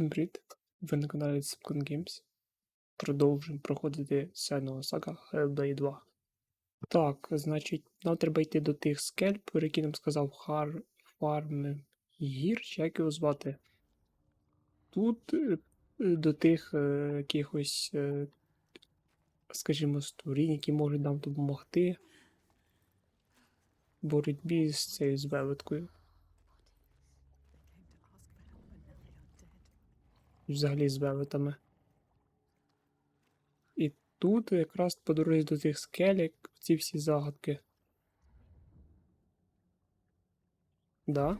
Усім привіт! Ви на каналі Subcon Games. Продовжуємо проходити Сенова Сага Hellblade 2. Так, значить, нам треба йти до тих скель, про які нам сказав Хар Фарм Гір, чи як його звати. Тут е, до тих е, якихось, е, скажімо, створінь, які можуть нам допомогти в боротьбі з цією звелиткою. Взагалі з велетами. І тут якраз по дорозі до тих скелек ці всі загадки. Да?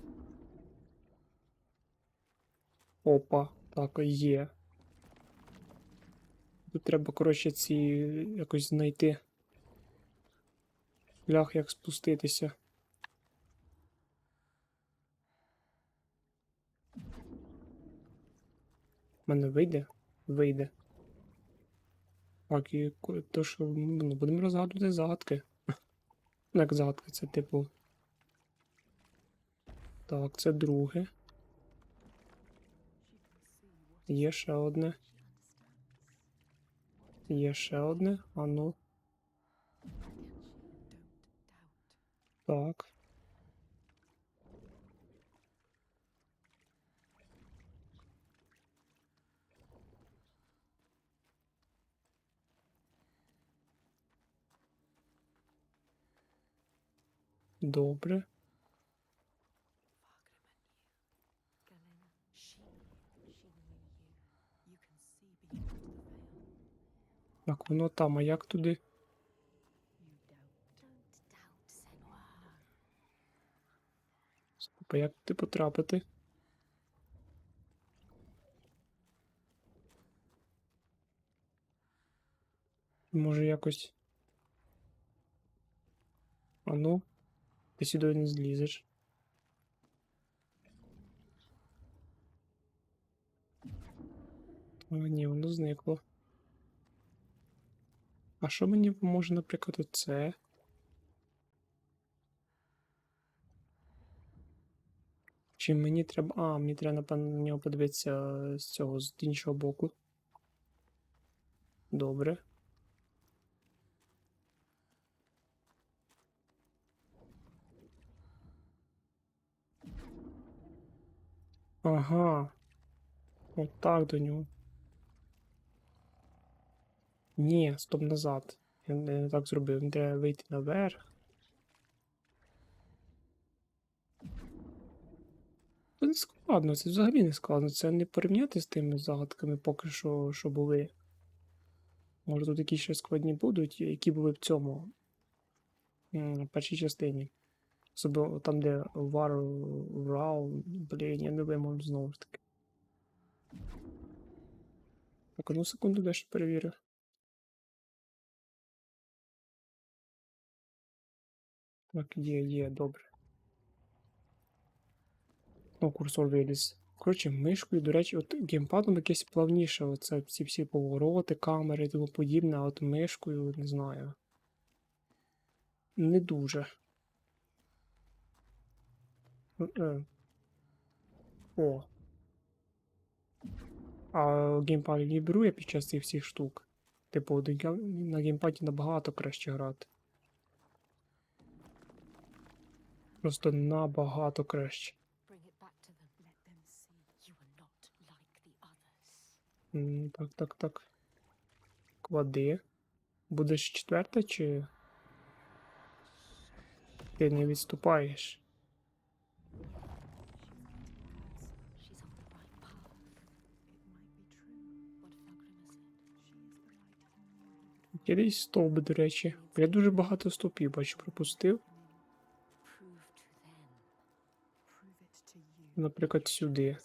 Опа, так, є. Тут треба, коротше, ці якось знайти. Шлях, як спуститися. Мене вийде? Вийде. Так, і то, що ну, будемо розгадувати загадки. Як загадки, це типу. Так, це друге. Є ще одне. Є ще одне. А ну. Так. Добре. Так, воно там, а як туди? Стоп, а як туди потрапити? Може якось. А ну, ти сюди не злізеш. А, ні, воно зникло. А що мені поможе, наприклад, оце? Чи мені треба. А, мені треба, на нього подивитися з цього, з іншого боку. Добре. Ага. Отак до нього. Ні, стоп назад. Я не, так зробив. Мені треба вийти наверх. Це не складно, це взагалі не складно. Це не порівняти з тими загадками поки що, що були. Може тут якісь ще складні будуть, які були в цьому м, першій частині. Особливо там, де War Round, блін, я не вимовлю знову ж таки. Так, одну секунду дещо перевірю. Так, є, є, добре. Ну, курсор виліз. Коротше, мишкою, до речі, от геймпадом якесь плавніше. Оце ці всі повороти, камери і тому подібне, а от мишкою, не знаю. Не дуже. О. А геймпад вібрує під час цих всіх штук. Типу, на геймпаді набагато краще грати. Просто набагато краще. Так, так, так. Клади. Будеш четверта чи. Ти не відступаєш? Якийсь стовп, до речі. Я дуже багато стовпів бачу, пропустив. Наприклад, сюди.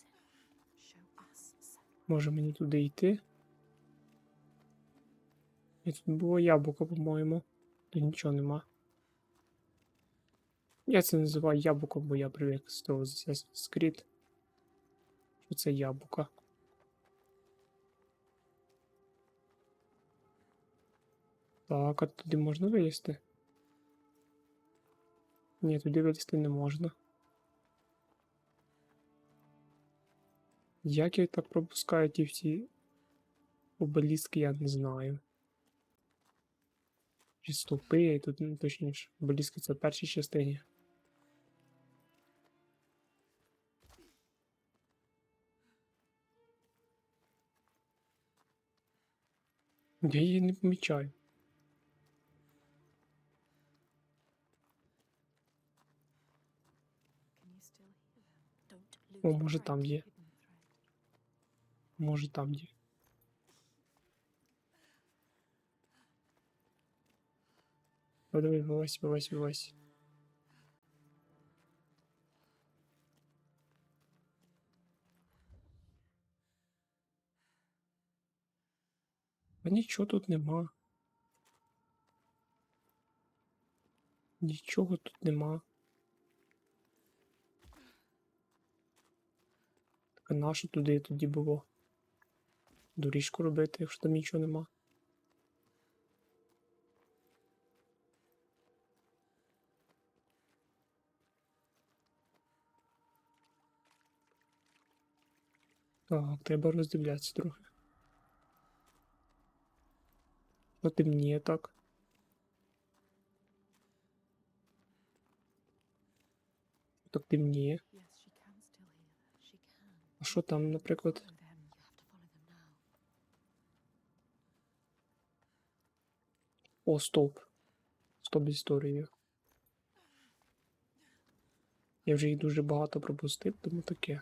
Може мені туди йти? І тут було яблуко, по-моєму. Тут нічого нема. Я це називаю яблуком, бо я привик з того Assassin's Що це яблуко. Так, а туди можна вилізти? Ні, туди вилізти не можна. Як я так пропускаю ті всі обеліски, я не знаю. Чи стовпи, тут ну, точніше. Обеліски це в першій частині. Я її не помічаю. О, може там є. Може там є. О, давай, вилазь, вилазь. А нічого тут нема. Нічого тут нема. А нащо туди тоді було? Доріжку робити, якщо там нічого нема. Так, треба роздивлятися трохи. Ну темніє так. Так темніє. Що там, наприклад? О, стоп. З історією. Я вже їх дуже багато пропустив, тому таке.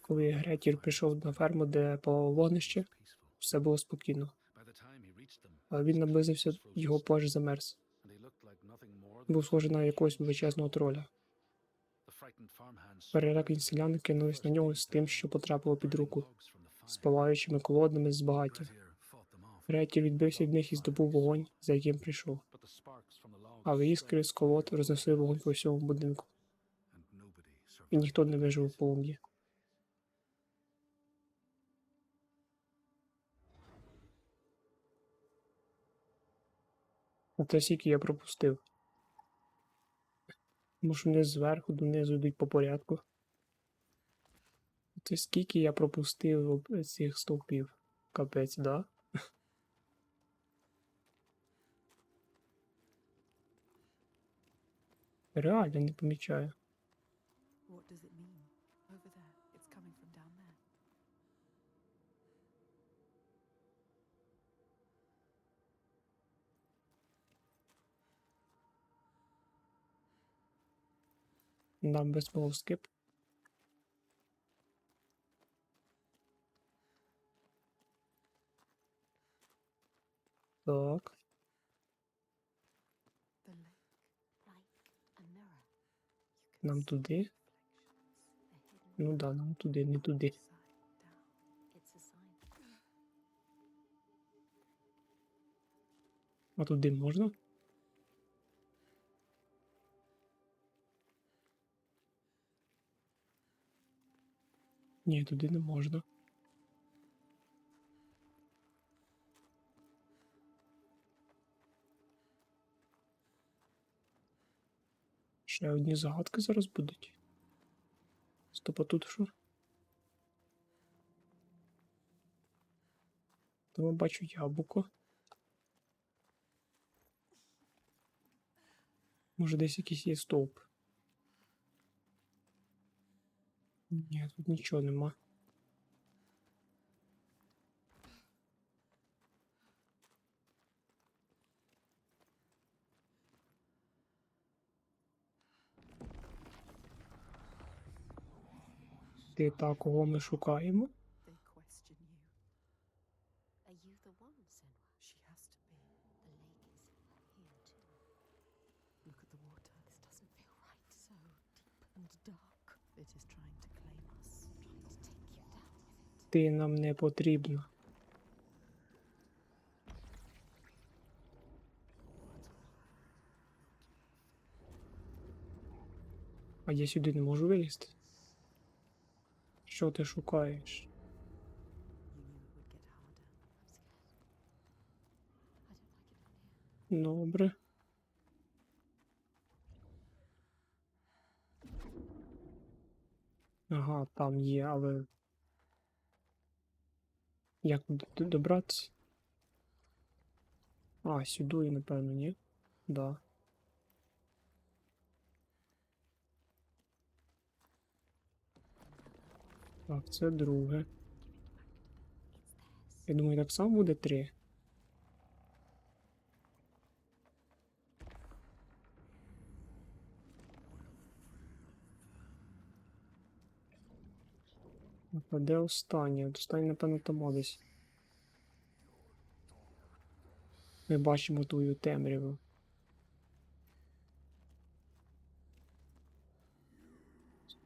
Коли Гретір прийшов на ферму, де палало вогнище, все було спокійно. Він наблизився, його плащ замерз. Був схожий на якогось величезного троля. Перелякані селяни кинулись на нього з тим, що потрапило під руку, з палаючими колодними з багаття. Гретір відбився від них і здобув вогонь, за яким прийшов. Але іскри з колод рознесли вогонь по всьому будинку, і ніхто не вижив у полум'ї. А то скільки я пропустив. Може вони зверху донизу йдуть по порядку. Це скільки я пропустив цих стовпів. Капець, да? Реально не помічаю. What does it mean? Over there. Нам без скип. Так. Нам туди? Ну да, нам туди, не туди. А туди можна? Ні, туди не можна. Ще одні загадки зараз будуть. Стоп, а тут що? Там бачу яблуко. Може десь якийсь є стовп. Ні, тут нічого нема. Ти та кого ми шукаємо? Ти нам не потрібна. А я сюди не можу вилізти. Що ти шукаєш? Добре. Ага, там є, але як д- добратися? А, сюди, напевно, ні? Да. Так, це друге. Я думаю, так само буде три. А де останнє? От Останнє, напевно, там десь. Ми бачимо твою темряву.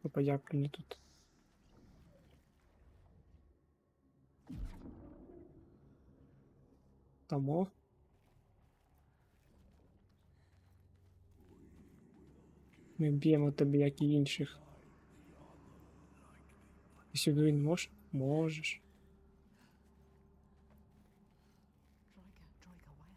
Опа, як мені тут? Тамо? Ми б'ємо тебе, як і інших. Ти сюди не можеш? Можеш. Troika, Troika, why are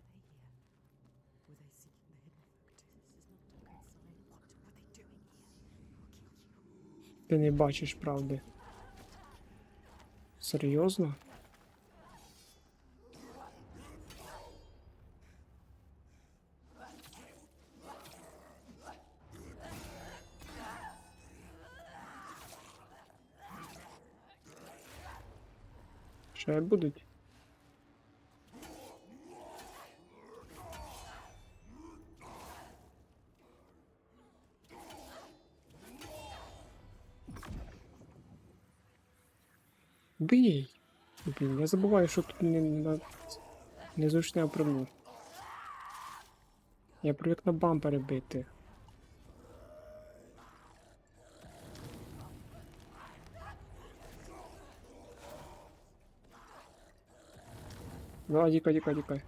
they Ще будуть? Бий! Блін, я забуваю, що тут не, не, незручне управління. Я привик на бампери бити. Давай, дікай, дікай, дікай.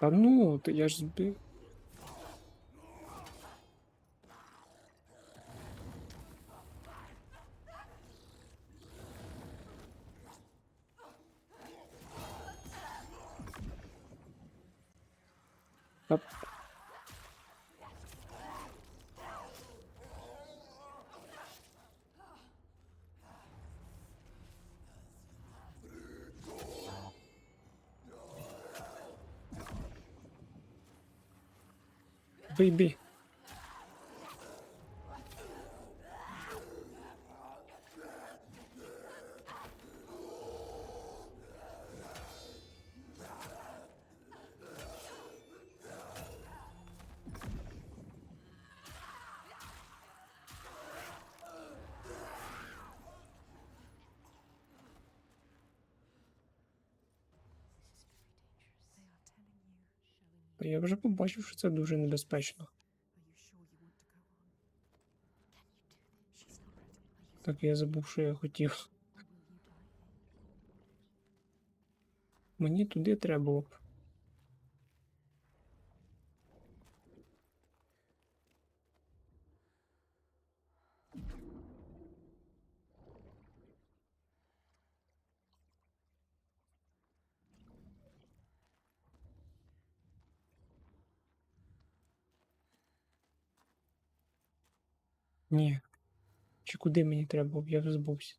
Та ну, ты я ж збив. Бий, бий. Я вже побачив, що це дуже небезпечно. Так я забув, що я хотів. Мені туди треба було б. Ні. Чи куди мені треба? Я вже збувся.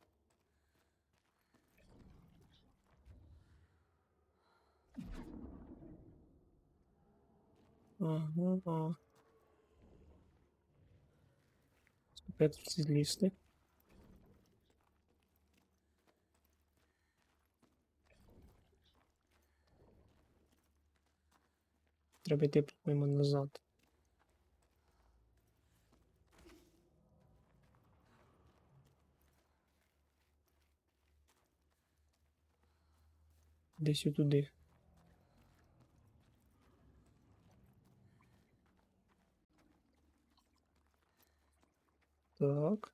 Ага. Опять злізти. Треба йти по-моєму назад. Десь туди. Так.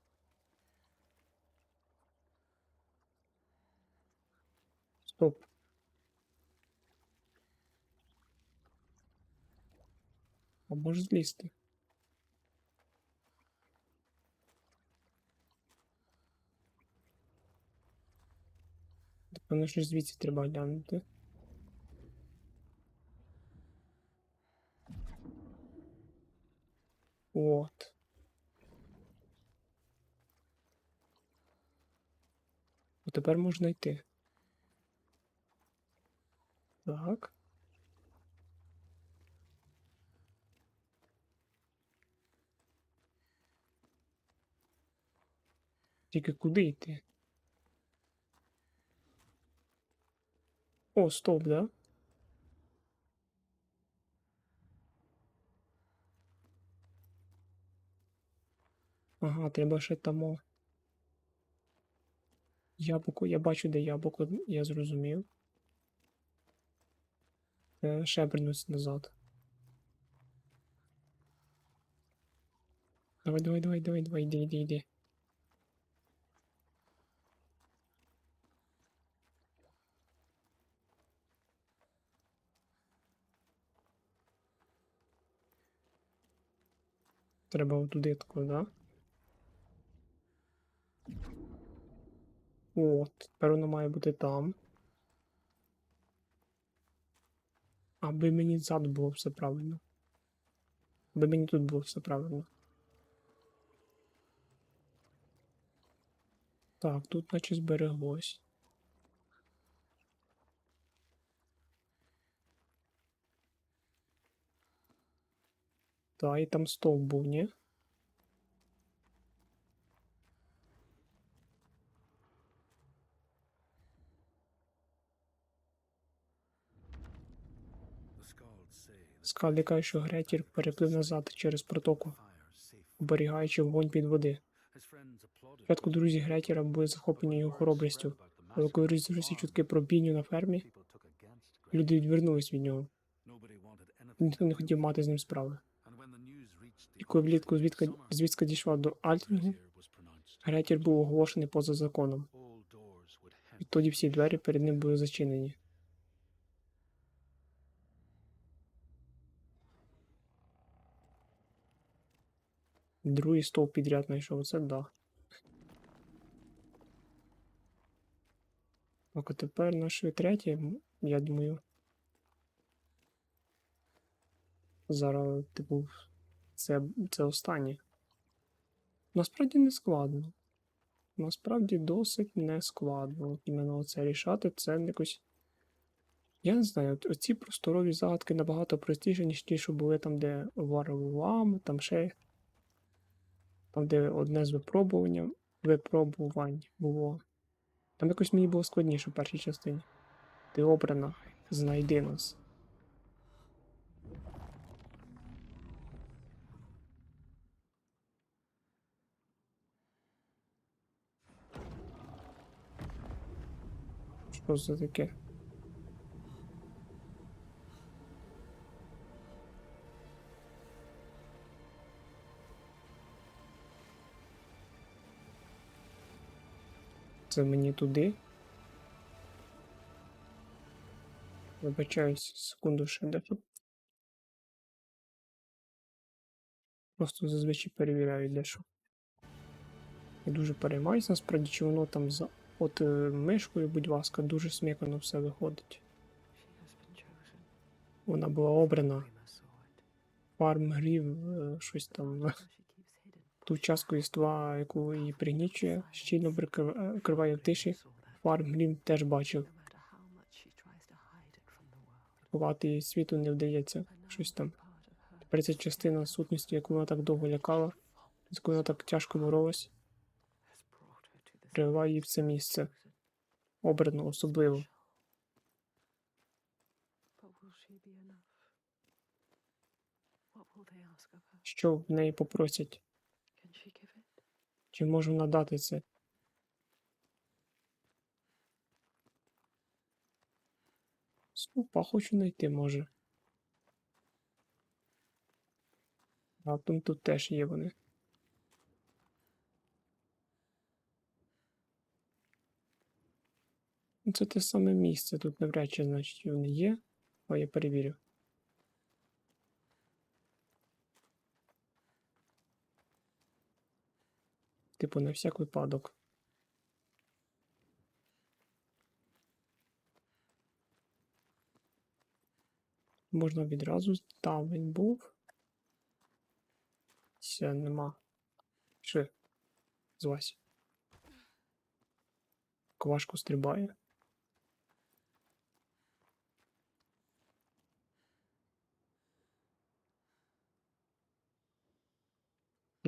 Стоп. А може злізти? Напевно, що звідси треба глянути. От. О, тепер можна йти. Так. Тільки куди йти? О, стоп, да? Ага, треба ще тамо. Яблуко, я бачу, де яблуко, я зрозумів. Е, ще вернусь назад. Давай, давай, давай, давай, давай, йди, йди, йди. Треба отуди тако, да? От, тепер воно має бути там. Аби мені ззаду було все правильно. Аби мені тут було все правильно. Так, тут наче збереглось. Так, і там стовп був, ні? Скалді каже, що Гретір переплив назад через протоку, оберігаючи вогонь під води. Спочатку друзі Гретіра були захоплені його хоробрістю, але коли розійшлися чутки про бійню на фермі, люди відвернулись від нього. Ніхто не хотів мати з ним справи. Коли влітку звідка, summer, дійшла до Grettir. Гретір був оголошений поза законом. Відтоді всі двері перед ним були зачинені. Другий стовп підряд знайшов, це да. Так, а тепер наш третій, я думаю. Зараз, типу, це, це останнє. Насправді не складно. Насправді досить не складно. Іменно це рішати, це якось. Я не знаю, оці просторові загадки набагато простіші, ніж ті, що були там, де варвам, там ще. Там, де одне з випробувань, випробувань було. Там якось мені було складніше в першій частині. Ти обрана, знайди нас. Що це таке? Це мені туди. Вибачаюсь, секунду ще дещо. Просто зазвичай перевіряю дещо. Я дуже переймаюся, насправді, чи воно там за от е, мишкою, будь ласка, дуже смікано все виходить. Вона була обрана. Фарм грів, е, щось там. Ту частку єства, яку її пригнічує, щільно прикриває в тиші. Фарм грім теж бачив. Ховати її світу не вдається. Щось там. Тепер ця частина сутності, яку вона так довго лякала, з якою вона так тяжко боролась, to її в це місце. Обрано особливо. Що в неї попросять? Чи може вона дати це? Ступа, хочу знайти, може. А там тут теж є вони. Це те саме місце, тут навряд чи, значить, вони є. А я перевірю. Типу, на всяк випадок. Можна відразу. Там він був. Ся нема. Що? З Васі. Ковашко стрибає.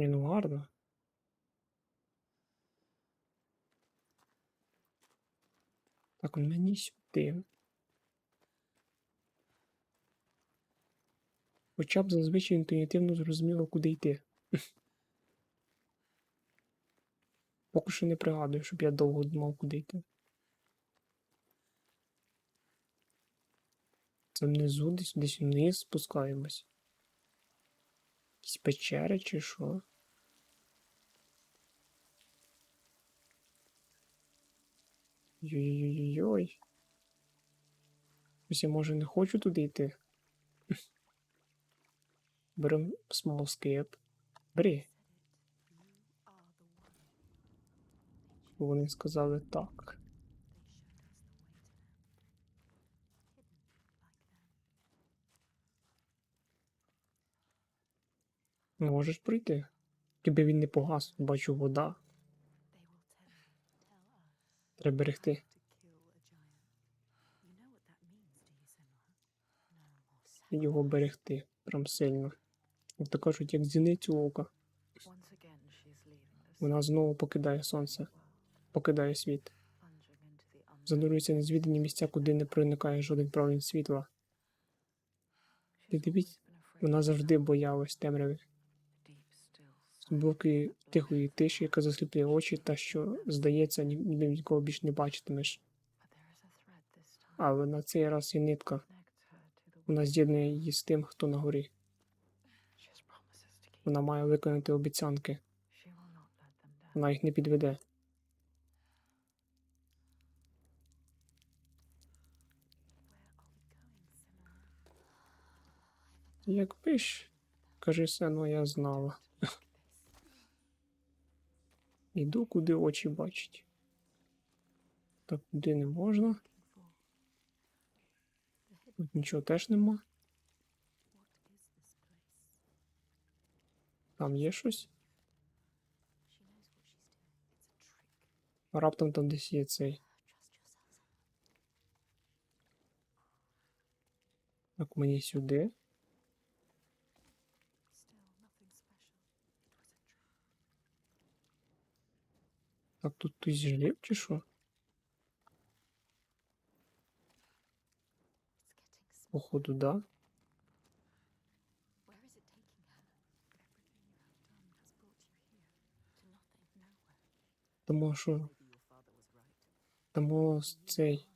Ні, ну гарно. Так, он мені сюди. Хоча б зазвичай інтуїтивно зрозуміло, куди йти. Поки що не пригадую, щоб я довго думав, куди йти. Це внизу, десь десь вниз спускаємось. Якісь печери чи що? Йой-йой-йой. Я може не хочу туди йти. Берем. Бери. The one. Бо Вони сказали так. Them. Можеш пройти. Якби він не погас, бачу вода. No more Його берегти. Прям сильно. То кажуть, як зіницю ока. Вона знову покидає сонце, покидає світ. Занурюється незвідані місця, куди не проникає жоден промінь світла. Ти afraid Вона завжди боялась темряви, that тихої тиші, яка засліплює очі, та що, здається, ніби нікого більш не бачитимеш. Але на цей раз є нитка. Вона з'єднує її з тим, хто на горі. Вона має виконати обіцянки. Вона їх не підведе. Якби ж, кажи сено, я знала. Іду, куди очі бачать. Так, куди не можна. Тут нічого теж нема. Там є щось. Раптом там десь є цей. Так, мені сюди. Так тут ты зжив чи? Походу, да. Тому що. Тому цей.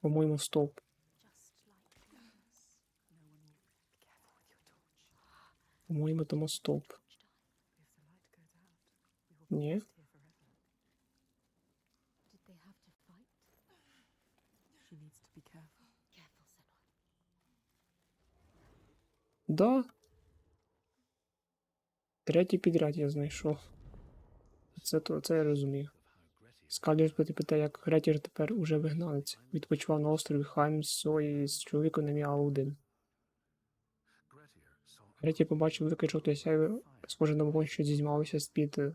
По-моєму, стовп. По-моєму, тому стовп. Senua. Да. Третій підряд я знайшов. Це то, це я розумію. Grettir питає, як Гретір тепер уже вигнанець. Відпочивав на острові Хаймсо з чоловіком на ім'я Аудин. Гретір побачив велике жовте сяйво, схоже на вогонь, що зізнімалося з-під е,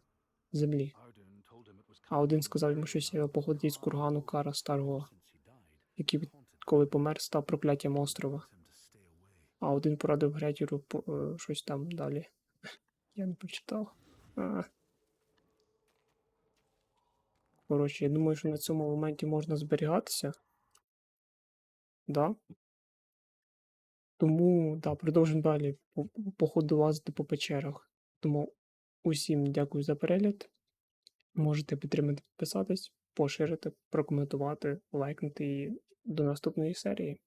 землі. А один сказав йому, the що Grettir походить з кургану Кара Старого, який коли помер, став прокляттям острова. А один порадив Гретіру по- е, щось там далі. Я не прочитав. А. Коротше, я думаю, що на цьому моменті можна зберігатися. Да? Тому, да, продовжимо далі по- походу лазити по печерах. Тому усім дякую за перегляд. Можете підтримати, підписатись, поширити, прокоментувати, лайкнути і до наступної серії.